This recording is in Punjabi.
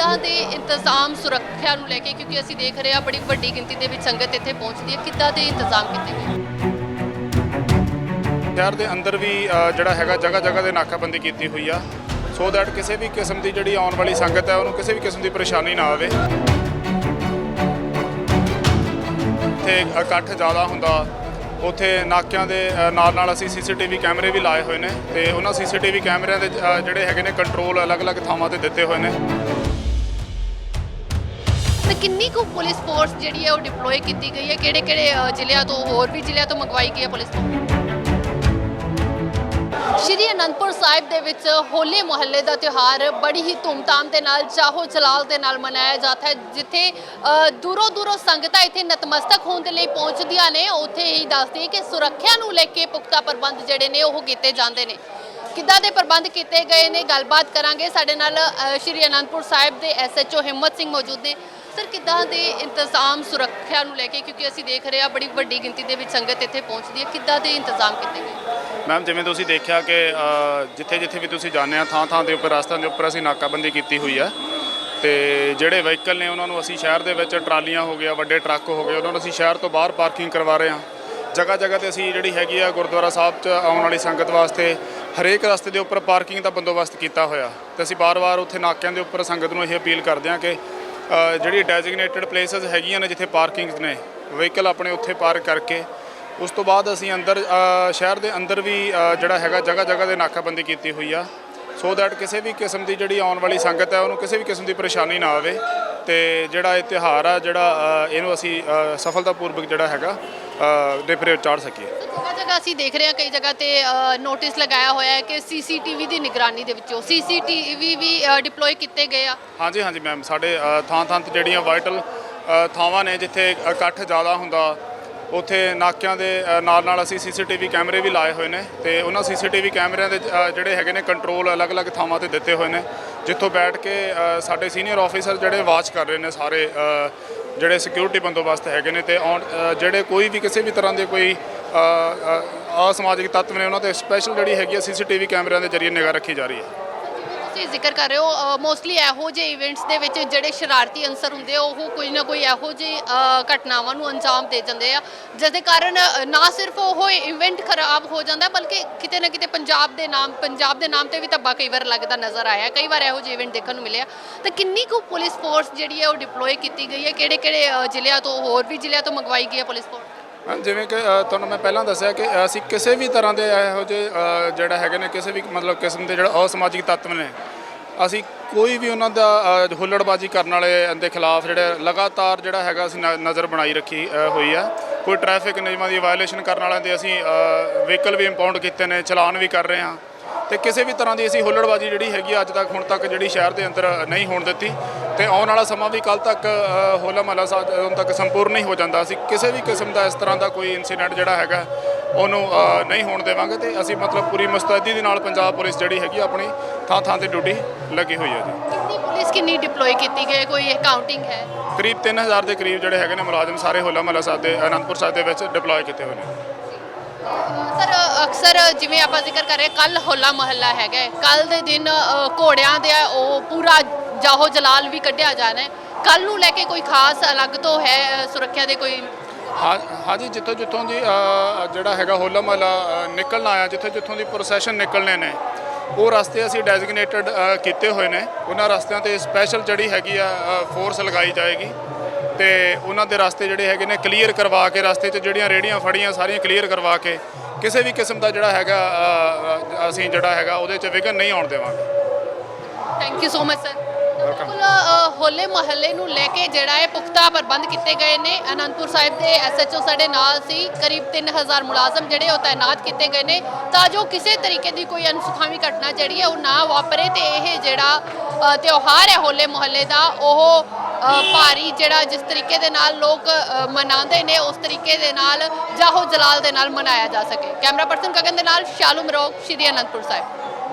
ਕਿੱਦਾਂ ਦੇ ਇੰਤਜ਼ਾਮ ਸੁਰੱਖਿਆ ਨੂੰ ਲੈ ਕੇ ਕਿਉਂਕਿ ਅਸੀਂ ਦੇਖ ਰਹੇ ਹਾਂ ਬੜੀ ਵੱਡੀ ਗਿਣਤੀ ਦੇ ਵਿੱਚ ਸੰਗਤ ਇੱਥੇ ਪਹੁੰਚਦੀ ਹੈ। ਕਿੱਦਾਂ ਦੇ ਇੰਤਜ਼ਾਮ ਕੀਤੇ ਗਏ? ਸ਼ਹਿਰ ਦੇ ਅੰਦਰ ਵੀ ਅ, ਜਿਹੜਾ ਹੈਗਾ ਜਗ੍ਹਾ ਜਗ੍ਹਾ ਤੇ ਨਾਕਾਬੰਦੀ ਕੀਤੀ ਹੋਈ ਆ। ਸੋ ਦੈਟ ਕਿਸੇ ਵੀ ਕਿਸਮ ਦੀ ਜਿਹੜੀ ਆਉਣ ਵਾਲੀ ਸੰਗਤ ਹੈ ਉਹਨੂੰ ਕਿਸੇ ਵੀ ਕਿਸਮ ਦੀ ਪਰੇਸ਼ਾਨੀ ਨਾ ਆਵੇ। ਇੱਥੇ ਇਕੱਠ ਜ਼ਿਆਦਾ ਹੁੰਦਾ। ਉੱਥੇ ਨਾਕਿਆਂ ਦੇ ਅ, ਨਾਲ ਨਾਲ ਅਸੀਂ ਸੀਸੀਟੀਵੀ ਕੈਮਰੇ ਵੀ ਲਾਏ ਹੋਏ ਨੇ ਤੇ ਉਹਨਾਂ ਸੀਸੀਟੀਵੀ ਕੈਮਰਿਆਂ ਦੇ ਅ, ਜਿਹੜੇ ਹੈਗੇ ਨੇ ਕੰਟਰੋਲ ਅਲੱਗ-ਅਲੱਗ ਥਾਵਾਂ ਤੇ ਦਿੱਤੇ ਹੋਏ ਨੇ। ਕਿੰਨੀ ਕੁ ਪੁਲਿਸ ਫੋਰਸ ਜਿਹੜੀ ਹੈ ਉਹ ਡਿਪਲੋਏ ਕੀਤੀ ਗਈ ਹੈ? ਕਿਹੜੇ ਕਿਹੜੇ ਜ਼ਿਲ੍ਹਿਆਂ ਤੋਂ, ਹੋਰ ਵੀ ਜ਼ਿਲ੍ਹਿਆਂ ਤੋਂ ਮੰਗਵਾਈ ਗਈ ਹੈ ਪੁਲਿਸ ਫੋਰਸ ਸ਼੍ਰੀ ਅਨੰਦਪੁਰ ਸਾਹਿਬ ਦੇ ਵਿੱਚ ਹੋਲੇ ਮੁਹੱਲੇ ਦਾ ਤਿਉਹਾਰ ਬੜੀ ਹੀ ਧੂਮਧਾਮ ਦੇ ਨਾਲ, ਚਾਹੋ ਜਲਾਲ ਦੇ ਨਾਲ ਮਨਾਇਆ ਜਾਂਦਾ ਹੈ, ਜਿੱਥੇ ਦੂਰੋਂ ਦੂਰੋਂ ਸੰਗਤਾਂ ਇੱਥੇ ਨਤਮਸਤਕ ਹੋਣ ਦੇ ਲਈ ਪਹੁੰਚਦੀਆਂ ਨੇ। ਉੱਥੇ ਹੀ ਦੱਸਦੀ ਕਿ ਸੁਰੱਖਿਆ ਨੂੰ ਲੈ ਕੇ ਪੁਖਤਾ ਪ੍ਰਬੰਧ ਜਿਹੜੇ ਨੇ, ਉਹ ਕੀਤੇ ਜਾਂਦੇ ਨੇ। ਕਿੱਦਾਂ ਦੇ ਪ੍ਰਬੰਧ ਕੀਤੇ ਗਏ ਨੇ? ਗੱਲਬਾਤ ਕਰਾਂਗੇ। ਸਾਡੇ ਨਾਲ ਸ਼੍ਰੀ ਅਨੰਦਪੁਰ ਸਾਹਿਬ ਦੇ ਐਸਐਚਓ ਹਿੰਮਤ ਸਿੰਘ ਮੌਜੂਦ ਨੇ। ਸਰ, ਕਿੱਦਾਂ ਦੇ ਇੰਤਜ਼ਾਮ ਸੁਰੱਖਿਆ ਨੂੰ ਲੈ ਕੇ? ਕਿਉਂਕਿ ਅਸੀਂ ਦੇਖ ਰਹੇ ਹਾਂ ਬੜੀ ਵੱਡੀ ਗਿਣਤੀ ਦੇ ਵਿੱਚ ਸੰਗਤ ਇੱਥੇ ਪਹੁੰਚਦੀ ਹੈ। ਕਿੱਦਾਂ ਦੇ ਇੰਤਜ਼ਾਮ ਕੀਤੇ ਗਏ? ਮੈਮ ਜਿਵੇਂ ਤੁਸੀਂ ਦੇਖਿਆ ਕਿ ਜਿੱਥੇ ਜਿੱਥੇ ਵੀ ਤੁਸੀਂ ਜਾਂਦੇ ਆ ਥਾਂ ਥਾਂ ਦੇ ਉੱਪਰ, ਰਸਤਿਆਂ ਦੇ ਉੱਪਰ ਅਸੀਂ ਨਾਕਾਬੰਦੀ ਕੀਤੀ ਹੋਈ ਆ। ਤੇ ਜਿਹੜੇ ਵਹੀਕਲ ਨੇ, ਉਹਨਾਂ ਨੂੰ ਅਸੀਂ ਸ਼ਹਿਰ ਦੇ ਵਿੱਚ ਟਰਾਲੀਆਂ ਹੋ ਗਿਆ, ਵੱਡੇ ਟਰੱਕ ਹੋ ਗਏ, ਉਹਨਾਂ ਨੂੰ ਅਸੀਂ ਸ਼ਹਿਰ ਤੋਂ ਬਾਹਰ ਪਾਰਕਿੰਗ ਕਰਵਾ ਰਹੇ ਹਾਂ। ਜਗ੍ਹਾ ਜਗ੍ਹਾ ਤੇ ਅਸੀਂ ਜਿਹੜੀ ਹੈਗੀ ਆ, ਗੁਰਦੁਆਰਾ ਸਾਹਿਬ 'ਚ ਆਉਣ ਵਾਲੀ ਸੰਗਤ ਵਾਸਤੇ ਹਰੇਕ ਰਸਤੇ ਦੇ ਉੱਪਰ ਪਾਰਕਿੰਗ ਦਾ ਬੰਦੋਬਸਤ ਕੀਤਾ ਹੋਇਆ। ਤੇ ਅਸੀਂ ਬਾਰ-ਬਾਰ ਉੱਥੇ ਨਾਕਿਆਂ ਦੇ ਉੱਪਰ ਸੰਗਤ ਨੂੰ ਇਹ ਅਪੀਲ ਕਰਦੇ ਹਾਂ ਕਿ ਜਿਹੜੀ ਡੈਜ਼ਿਗਨੇਟਿਡ ਪਲੇਸਸ ਹੈਗੀਆਂ ਨੇ ਜਿੱਥੇ ਪਾਰਕਿੰਗਸ ਨੇ ਵਹੀਕਲ ਆਪਣੇ ਉੱਥੇ ਪਾਰਕ ਕਰਕੇ ਉਸ ਤੋਂ ਬਾਅਦ ਅਸੀਂ ਅੰਦਰ ਸ਼ਹਿਰ ਦੇ ਅੰਦਰ ਵੀ ਜਿਹੜਾ ਹੈਗਾ ਜਗ੍ਹਾ ਜਗ੍ਹਾ ਤੇ ਨਾਕਾਬੰਦੀ ਕੀਤੀ ਹੋਈ ਆ ਸੋ ਦੈਟ ਕਿਸੇ ਵੀ ਕਿਸਮ ਦੀ ਜਿਹੜੀ ਆਉਣ ਵਾਲੀ ਸੰਗਤ ਹੈ ਉਹਨੂੰ ਕਿਸੇ ਵੀ ਕਿਸਮ ਦੀ ਪਰੇਸ਼ਾਨੀ ਨਾ ਆਵੇ ਤੇ ਜਿਹੜਾ ਇਹ ਤਿਉਹਾਰ ਆ ਜਿਹੜਾ ਇਹਨੂੰ ਅਸੀਂ ਅ, ਸਫਲਤਾਪੂਰਵਕ ਜਿਹੜਾ ਹੈਗਾ ਡੇਪਰੇ ਚਾੜ ਸਕੀਏ। ਜਗ੍ਹਾ ਜਗ੍ਹਾ ਅਸੀਂ ਦੇਖ ਰਹੇ ਹਾਂ ਕਈ ਜਗ੍ਹਾ ਤੇ ਨੋਟਿਸ ਲਗਾਇਆ ਹੋਇਆ ਹੈ ਕਿ ਸੀਸੀਟੀਵੀ ਦੀ ਨਿਗਰਾਨੀ ਦੇ ਵਿੱਚੋਂ ਸੀਸੀਟੀਵੀ ਵੀ ਡਿਪਲੋਏ ਕੀਤੇ ਗਏ ਆ। ਹਾਂਜੀ ਹਾਂਜੀ ਮੈਮ ਸਾਡੇ ਥਾਂ ਥਾਂ ਤੇ ਜਿਹੜੀਆਂ ਵਾਈਟਲ ਥਾਵਾਂ ਨੇ ਜਿੱਥੇ ਇਕੱਠ ਜ਼ਿਆਦਾ ਹੁੰਦਾ ਉੱਥੇ ਨਾਕਿਆਂ ਦੇ ਨਾਲ ਨਾਲ ਅਸੀਂ ਸੀਸੀਟੀਵੀ ਕੈਮਰੇ ਵੀ ਲਾਏ ਹੋਏ ਨੇ ਤੇ ਉਹਨਾਂ ਸੀਸੀਟੀਵੀ ਕੈਮਰਿਆਂ ਦੇ ਜਿਹੜੇ ਹੈਗੇ ਨੇ ਕੰਟਰੋਲ ਅਲੱਗ-ਅਲੱਗ ਥਾਵਾਂ ਤੇ ਦਿੱਤੇ ਹੋਏ ਨੇ। ਜਿੱਥੋਂ ਬੈਠ ਕੇ ਸਾਡੇ ਸੀਨੀਅਰ ਆਫੀਸਰ ਜਿਹੜੇ ਵਾਚ ਕਰ ਰਹੇ ਨੇ ਸਾਰੇ ਜਿਹੜੇ ਸਿਕਿਉਰਿਟੀ ਬੰਦੋਬਸਤ ਹੈਗੇ ਨੇ ਤੇ ਆਉਣ- ਜਿਹੜੇ ਕੋਈ ਵੀ ਕਿਸੇ ਵੀ ਤਰ੍ਹਾਂ ਦੇ ਕੋਈ ਅ, ਅਸਮਾਜਿਕ ਤੱਤਵ ਨੇ ਉਹਨਾਂ ਤੇ ਸਪੈਸ਼ਲ ਜਿਹੜੀ ਹੈਗੀ ਆ ਸੀਸੀਟੀਵੀ ਕੈਮਰਿਆਂ ਦੇ ਜ਼ਰੀਏ ਨਿਗਾਹ ਰੱਖੀ ਜਾ ਰਹੀ ਹੈ। ਤੁਸੀਂ ਜ਼ਿਕਰ ਕਰ ਰਹੇ ਹੋ ਮੋਸਟਲੀ ਇਹੋ ਜਿਹੇ ਇਵੈਂਟਸ ਦੇ ਵਿੱਚ ਜਿਹੜੇ ਸ਼ਰਾਰਤੀ ਅੰਸਰ ਹੁੰਦੇ ਆ, ਉਹ ਕੋਈ ਨਾ ਕੋਈ ਇਹੋ ਜਿਹੀ ਘਟਨਾਵਾਂ ਨੂੰ ਅੰਜਾਮ ਦੇ ਜਾਂਦੇ ਆ। ਜਿਸ ਦੇ ਕਾਰਨ ਨਾ ਸਿਰਫ ਉਹ ਇਵੈਂਟ ਖਰਾਬ ਹੋ ਜਾਂਦਾ, ਬਲਕਿ ਕਿਤੇ ਨਾ ਕਿਤੇ ਪੰਜਾਬ ਦੇ ਨਾਮ, ਪੰਜਾਬ ਦੇ ਨਾਮ ਤੇ ਵੀ ਧੱਬਾ ਕਈ ਵਾਰ ਲੱਗਦਾ ਨਜ਼ਰ ਆਇਆ, ਕਈ ਵਾਰ ਇਹੋ ਜਿਹੇ ਇਵੈਂਟ ਦੇਖਣ ਨੂੰ ਮਿਲਿਆ। ਤਾਂ ਕਿੰਨੀ ਕੁ ਪੁਲਿਸ ਫੋਰਸ ਜਿਹੜੀ ਹੈ ਉਹ ਡਿਪਲੋਏ ਕੀਤੀ ਗਈ ਹੈ? ਕਿਹੜੇ ਕਿਹੜੇ ਜ਼ਿਲ੍ਹਿਆਂ ਤੋਂ, ਹੋਰ ਵੀ ਜ਼ਿਲ੍ਹਿਆਂ ਤੋਂ ਮੰਗਵਾਈ ਗਈ ਹੈ ਪੁਲਿਸ ਫੋਰਸ ਜਿਵੇਂ ਕਿ ਤੁਹਾਨੂੰ ਮੈਂ ਪਹਿਲਾਂ ਦੱਸਿਆ ਕਿ ਅਸੀਂ ਕਿਸੇ ਵੀ ਤਰ੍ਹਾਂ ਦੇ ਇਹੋ ਜਿਹੇ ਜਿਹੜਾ ਹੈਗੇ ਨੇ, ਕਿਸੇ ਵੀ ਮਤਲਬ ਕਿਸਮ ਦੇ ਜਿਹੜਾ ਅਸਮਾਜਿਕ ਤੱਤਵ ਨੇ, ਅਸੀਂ ਕੋਈ ਵੀ ਉਹਨਾਂ ਦਾ ਹੁੱਲੜਬਾਜ਼ੀ ਕਰਨ ਵਾਲੇ ਦੇ ਖਿਲਾਫ ਜਿਹੜਾ ਲਗਾਤਾਰ ਜਿਹੜਾ ਹੈਗਾ ਅਸੀਂ ਨ- ਨਜ਼ਰ ਬਣਾਈ ਰੱਖੀ ਹੋਈ ਆ। ਕੋਈ ਟ੍ਰੈਫਿਕ ਨਿਯਮਾਂ ਦੀ ਵਾਇਲੇਸ਼ਨ ਕਰਨ ਵਾਲਿਆਂ ਦੇ ਅਸੀਂ ਵਹੀਕਲ ਵੀ ਇੰਪਾਊਂਡ ਕੀਤੇ ਨੇ, ਚਲਾਨ ਵੀ ਕਰ ਰਹੇ ਹਾਂ। ਤੇ ਕਿਸੇ ਵੀ ਤਰ੍ਹਾਂ ਦੀ ਅਸੀਂ ਹੁੱਲੜਬਾਜ਼ੀ ਜਿਹੜੀ ਹੈਗੀ ਅੱਜ ਤੱਕ ਹੁਣ ਤੱਕ ਜਿਹੜੀ ਸ਼ਹਿਰ ਦੇ ਅੰਦਰ ਨਹੀਂ ਹੋਣ ਦਿੱਤੀ। ਤੇ ਆਉਣ ਵਾਲਾ ਸਮਾਂ ਵੀ ਕੱਲ ਤੱਕ ਹੋਲਾ ਮਹੱਲਾ ਸਾਹਿਬ ਜਦੋਂ ਤੱਕ ਸੰਪੂਰਨ ਨਹੀਂ ਹੋ ਜਾਂਦਾ। ਅਸੀਂ ਕਿਸੇ ਵੀ ਕਿਸਮ ਦਾ ਇਸ ਤਰ੍ਹਾਂ ਦਾ ਕੋਈ ਇਨਸੀਡੈਂਟ ਜਿਹੜਾ ਹੈਗਾ ਉਹਨੂੰ ਨਹੀਂ ਹੋਣ ਦੇਵਾਂਗੇ ਤੇ ਅਸੀਂ ਮਤਲਬ ਪੂਰੀ ਮੁਸਤੈਦੀ ਦੇ ਨਾਲ ਪੰਜਾਬ ਪੁਲਿਸ ਜਿਹੜੀ ਹੈਗੀ ਆਪਣੀ ਥਾਂ ਥਾਂ ਤੇ ਡਿਊਟੀ ਲੱਗੀ ਹੋਈ ਹੈ ਜੀ। ਕਿੰਨੀ ਪੁਲਿਸ ਕਿੰਨੀ ਡਿਪਲੋਏ ਕੀਤੀ ਗਈ? ਕੋਈ ਕਾਊਂਟਿੰਗ ਹੈ? ਕਰੀਬ 3000 ਦੇ ਕਰੀਬ ਜਿਹੜੇ ਹੈਗੇ ਨੇ ਮੁਲਾਜ਼ਮ ਸਾਰੇ ਹੋਲਾ ਮਹੱਲਾ ਸਾਹਿਬ ਦੇ ਅਨੰਦਪੁਰ ਸਾਹਿਬ ਦੇ ਵਿੱਚ ਡਿਪਲੋਏ ਕੀਤੇ ਹੋਏ ਨੇ। ਅਕਸਰ ਜਿਵੇਂ ਆਪਾਂ ਜ਼ਿਕਰ ਕਰ ਰਹੇ ਕੱਲ ਹੋਲਾ ਮਹੱਲਾ ਹੈਗਾ ਕੱਲ ਦੇ ਦਿਨ ਘੋੜਿਆਂ ਦੇ ਉਹ ਪੂਰਾ ਜਾਹੋ ਜਲਾਲ ਵੀ ਕੱਢਿਆ ਜਾਣਾ ਹੈ। ਕੱਲ ਨੂੰ ਲੈ ਕੇ ਕੋਈ ਖਾਸ ਅਲੱਗ ਤੋਂ ਹੈ ਸੁਰੱਖਿਆ ਦੇ ਕੋਈ? ਹਾਂ ਹਾਂਜੀ ਜਿੱਥੋਂ ਜਿੱਥੋਂ ਦੀ ਜਿਹੜਾ ਹੈਗਾ ਹੋਲਾ ਮਹੱਲਾ ਨਿਕਲਣਾ ਆ ਜਿੱਥੋਂ ਜਿੱਥੋਂ ਦੀ ਪ੍ਰੋਸੈਸ਼ਨ ਨਿਕਲਣੇ ਨੇ, ਉਹ ਰਸਤੇ ਅਸੀਂ ਡੈਜ਼ਿਗਨੇਟਡ ਕੀਤੇ ਹੋਏ ਨੇ। ਉਹਨਾਂ ਰਸਤਿਆਂ ਤੇ ਸਪੈਸ਼ਲ ਜਿਹੜੀ ਹੈਗੀ ਆ ਫੋਰਸ ਲਗਾਈ ਜਾਏਗੀ। ਤੇ ਉਹਨਾਂ ਦੇ ਰਸਤੇ ਜਿਹੜੇ ਹੈਗੇ ਨੇ ਕਲੀਅਰ ਕਰਵਾ ਕੇ ਰਸਤੇ 'ਚ ਜਿਹੜੀਆਂ ਰੇੜੀਆਂ ਫੜੀਆਂ ਸਾਰੀਆਂ ਕਲੀਅਰ ਕਰਵਾ ਕੇ ਕਿਸੇ ਵੀ ਕਿਸਮ ਦਾ ਜਿਹੜਾ ਹੈਗਾ ਅਸੀਂ ਜਿਹੜਾ ਹੈਗਾ ਉਹਦੇ 'ਚ ਵਿਘਨ ਨਹੀਂ ਆਉਣ ਦੇਵਾਂਗੇ। Thank you so much sir ਬਿਲਕੁਲ ਹੋਲੇ ਮਹੱਲੇ ਨੂੰ ਲੈ ਕੇ ਜਿਹੜਾ ਹੈ ਪੁਖਤਾ ਪ੍ਰਬੰਧ ਕੀਤੇ ਗਏ ਨੇ ਅਨੰਦਪੁਰ ਸਾਹਿਬ ਦੇ ਐਸਐਚਓ ਸਾਡੇ ਨਾਲ ਸੀ ਕਰੀਬ 3000 ਮੁਲਾਜ਼ਮ ਜਿਹੜੇ ਉਹ ਤਾਇਨਾਤ ਕੀਤੇ ਗਏ ਨੇ। ਤਾਂ ਜੋ ਕਿਸੇ ਤਰੀਕੇ ਦੀ ਕੋਈ ਅਨਸੁਖਾਵੀ ਘਟਨਾ ਜਿਹੜੀ ਹੈ ਉਹ ਨਾ ਵਾਪਰੇ ਤੇ ਇਹ ਜਿਹੜਾ ਤਿਉਹਾਰ ਹੈ ਹੋਲੇ ਮਹੱਲੇ ਦਾ ਉਹ ਭਾਰੀ ਜਿਹੜਾ ਜਿਸ ਤਰੀਕੇ ਦੇ ਨਾਲ ਲੋਕ ਮਨਾਉਂਦੇ ਨੇ, ਉਸ ਤਰੀਕੇ ਦੇ ਨਾਲ ਜਾਹੋ ਜਲਾਲ ਦੇ ਨਾਲ ਮਨਾਇਆ ਜਾ ਸਕੇ। ਕੈਮਰਾ ਪਰਸਨ ਗਗਨ ਦੇ ਨਾਲ, ਸ਼ਾਲੂ ਮਰੋਗ, ਸ਼੍ਰੀ ਅਨੰਦਪੁਰ ਸਾਹਿਬ।